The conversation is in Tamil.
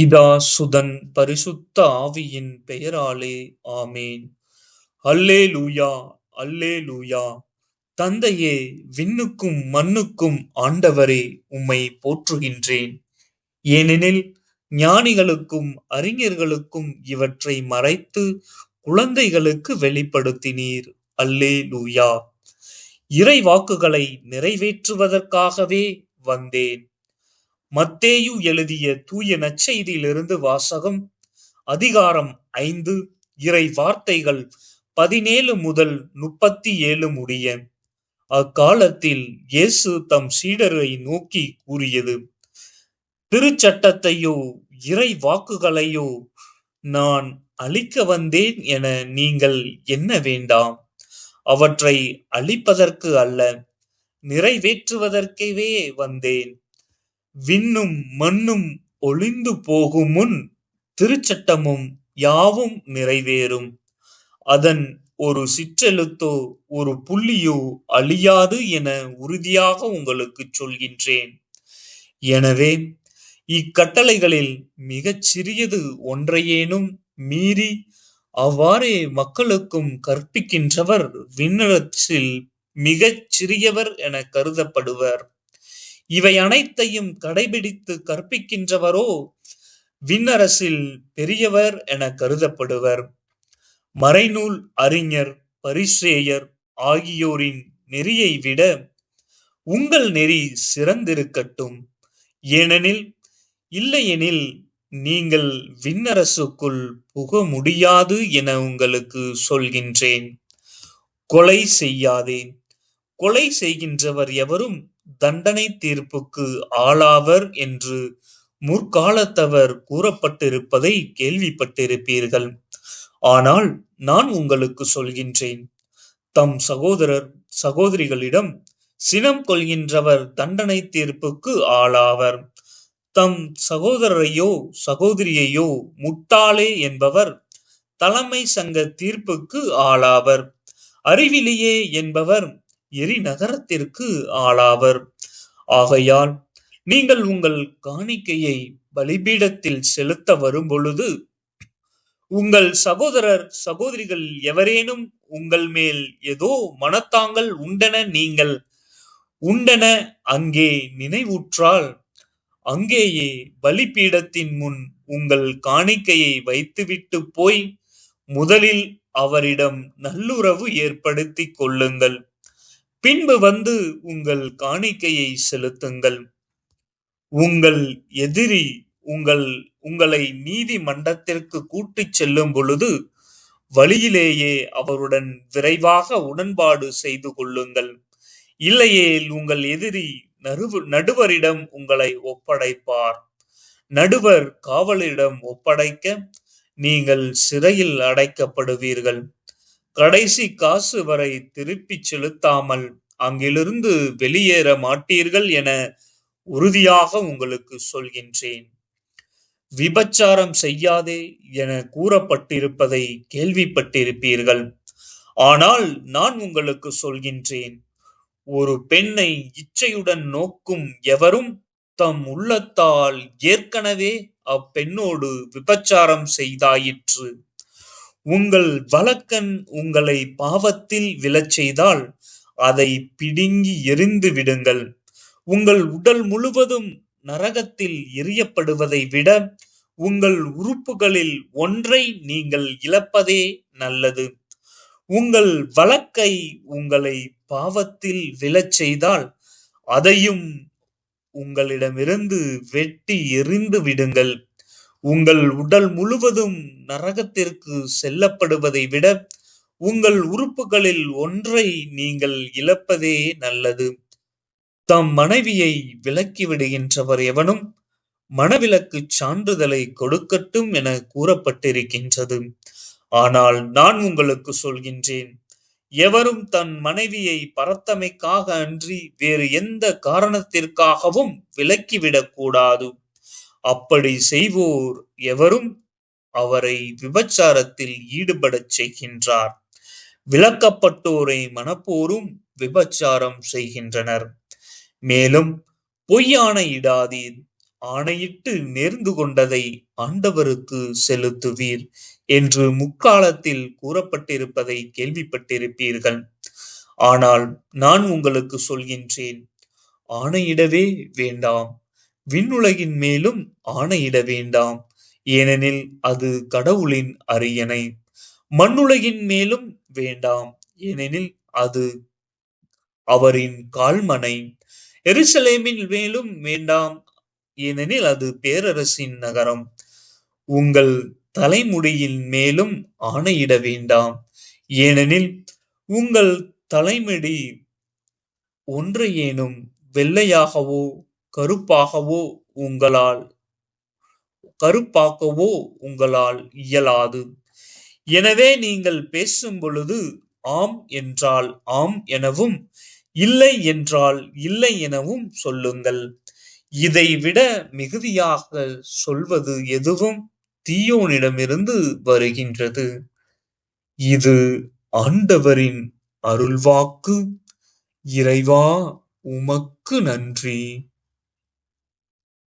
பிதா சுதன் பரிசுத்த ஆவியின் பெயராலே ஆமேன். அல்லே அல்லேலூயா அல்லேலூயா. தந்தையே விண்ணுக்கும் மண்ணுக்கும் ஆண்டவரே உம்மை போற்றுகின்றேன். ஏனெனில் ஞானிகளுக்கும் அறிஞர்களுக்கும் இவற்றை மறைத்து குழந்தைகளுக்கு வெளிப்படுத்தினீர். அல்லே லூயா இறை வாக்குகளை நிறைவேற்றுவதற்காகவே வந்தேன். மத்தேயு எழுதிய தூய நச்செய்தியிலிருந்து வாசகம் அதிகாரம் ஐந்து இறை வார்த்தைகள் பதினேழு முதல் முப்பத்தி ஏழு முடிய அக்காலத்தில் இயேசு தம் சீடரை நோக்கி கூறியது திருச்சட்டத்தையோ இறை வாக்குகளையோ நான் அழிக்க வந்தேன் என நீங்கள் என்ன வேண்டாம்? அவற்றை அழிப்பதற்கு அல்ல நிறைவேற்றுவதற்கவே வந்தேன். விண்ணும் மண்ணும் ஒளிந்து போகும் முன் திருச்சட்டமும் யாவும் நிறைவேறும். அதன் ஒரு சிற்றெழுத்தோ ஒரு புள்ளியோ அழியாது என உறுதியாக உங்களுக்கு சொல்கின்றேன். எனவே இக்கட்டளைகளில் மிகச் சிறியது ஒன்றையேனும் மீறி அவ்வாறே மக்களுக்கும் கற்பிக்கின்றவர் விண்ணரசில் மிகச் சிறியவர் என கருதப்படுவர். இவை அனைத்தையும் கடைபிடித்து கற்பிக்கின்றவரோ விண்ணரசில் பெரியவர் என கருதப்படுவர். மறைநூல் அறிஞர் பரிசேயர் ஆகியோரின் நெறியை விட உங்கள் நெறி சிறந்திருக்கட்டும். ஏனெனில் இல்லையெனில் நீங்கள் விண்ணரசுக்குள் புக முடியாது என உங்களுக்கு சொல்கின்றேன். கொலை செய்யாதே. கொலை செய்கின்றவர் எவரும் தண்டனை தீர்ப்புக்கு ஆளாவர் என்று முற்காலத்தவர் கூறப்பட்டிருப்பதை கேள்விப்பட்டிருப்பீர்கள். ஆனால் நான் உங்களுக்கு சொல்கின்றேன். தம் சகோதரர் சகோதரிகளிடம் சினம் கொள்கின்றவர் தண்டனை தீர்ப்புக்கு ஆளாவர். தம் சகோதரரையோ சகோதரியையோ முட்டாளே என்பவர் தலைமை சங்க தீர்ப்புக்கு ஆளாவர். அறிவிலேயே என்பவர் எரிநகரத்திற்கு ஆளாவர். ஆகையால் நீங்கள் உங்கள் காணிக்கையை பலிபீடத்தில் செலுத்த வரும் பொழுது உங்கள் சகோதரர் சகோதரிகள் எவரேனும் உங்கள் மேல் ஏதோ மனத்தாங்கள் உண்டென நீங்கள் உண்டென அங்கே நினைவுற்றால் அங்கேயே பலிபீடத்தின் முன் உங்கள் காணிக்கையை வைத்துவிட்டு போய் முதலில் அவரிடம் நல்லுறவு ஏற்படுத்திக் கொள்ளுங்கள். பின்பு வந்து உங்கள் காணிக்கையை செலுத்துங்கள். உங்கள் எதிரி உங்கள் உங்களை நீதிமன்றத்திற்கு கூட்டிச் செல்லும் பொழுது வழியிலேயே அவருடன் விரைவாக உடன்பாடு செய்து கொள்ளுங்கள். இல்லையேல் உங்கள் எதிரி நறுவு நடுவரிடம் உங்களை ஒப்படைப்பார். நடுவர் காவலிடம் ஒப்படைக்க நீங்கள் சிறையில் அடைக்கப்படுவீர்கள். கடைசி காசு வரை திருப்பிச் செலுத்தாமல் அங்கிலிருந்து வெளியேற மாட்டீர்கள் என உறுதியாக உங்களுக்கு சொல்கின்றேன். விபச்சாரம் செய்யாதே என கூறப்பட்டிருப்பதை கேள்விப்பட்டிருப்பீர்கள். ஆனால் நான் உங்களுக்கு சொல்கின்றேன் ஒரு பெண்ணை இச்சையுடன் நோக்கும் எவரும் தம் உள்ளத்தால் ஏற்கனவே அப்பெண்ணோடு விபச்சாரம் செய்தாயிற்று. உங்கள் வழக்கன் உங்களை பாவத்தில் விழச் செய்தால் அதை பிடுங்கி எரிந்து விடுங்கள். உங்கள் உடல் முழுவதும் நரகத்தில் எரியப்படுவதை விட உங்கள் உறுப்புகளில் ஒன்றை நீங்கள் இழப்பதே நல்லது. உங்கள் வழக்கை உங்களை பாவத்தில் விழச் செய்தால் அதையும் உங்களிடமிருந்து வெட்டி எறிந்து விடுங்கள். உங்கள் உடல் முழுவதும் நரகத்திற்கு செல்லப்படுவதை விட உங்கள் உறுப்புகளில் ஒன்றை நீங்கள் இழப்பதே நல்லது. தம் மனைவியை விலக்கி விடுகின்றவர் எவனும் மனவிலக்கு சான்றிதழை கொடுக்கட்டும் என கூறப்பட்டிருக்கின்றது. ஆனால் நான் உங்களுக்கு சொல்கின்றேன் எவரும் தன் மனைவியை பரத்தமைக்காக அன்றி வேறு எந்த காரணத்திற்காகவும் விலக்கிவிடக் கூடாது அப்படி செய்வோர் எவரும் அவரை விபச்சாரத்தில் ஈடுபடச் செய்கின்றார். விளக்கப்பட்டோரை மனப்போரும் விபச்சாரம் செய்கின்றனர். மேலும் பொய்யான இடாதீர். ஆணையிட்டு நேர்ந்து கொண்டதை ஆண்டவருக்கு செலுத்துவீர் என்று முக்காலத்தில் கூறப்பட்டிருப்பதை கேள்விப்பட்டிருப்பீர்கள். ஆனால் நான் உங்களுக்கு சொல்கின்றேன். ஆணையிடவே வேண்டாம். விண்ணுலகின் மேலும் ஆணையிட வேண்டாம். ஏனெனில் அது கடவுளின் அரியணை. மண்ணுலகின் மேலும் வேண்டாம். ஏனெனில் அது அவரின் கால்மனை. எருசலேமின் மேலும் வேண்டாம். ஏனெனில் அது பேரரசின் நகரம். உங்கள் தலைமுடியின் மேலும் ஆணையிட வேண்டாம். ஏனெனில் உங்கள் தலைமுடி ஒன்றையேனும் வெள்ளையாகவோ கருப்பாகவோ உங்களால் கருப்பாக்கவோ உங்களால் இயலாது. எனவே நீங்கள் பேசும் பொழுது ஆம் என்றால் ஆம் எனவும் இல்லை என்றால் இல்லை எனவும் சொல்லுங்கள். இதை விட மிகுதியாக சொல்வது எதுவும் தீயோனிடமிருந்து வருகின்றது. இது ஆண்டவரின் அருள்வாக்கு. இறைவா உமக்கு நன்றி.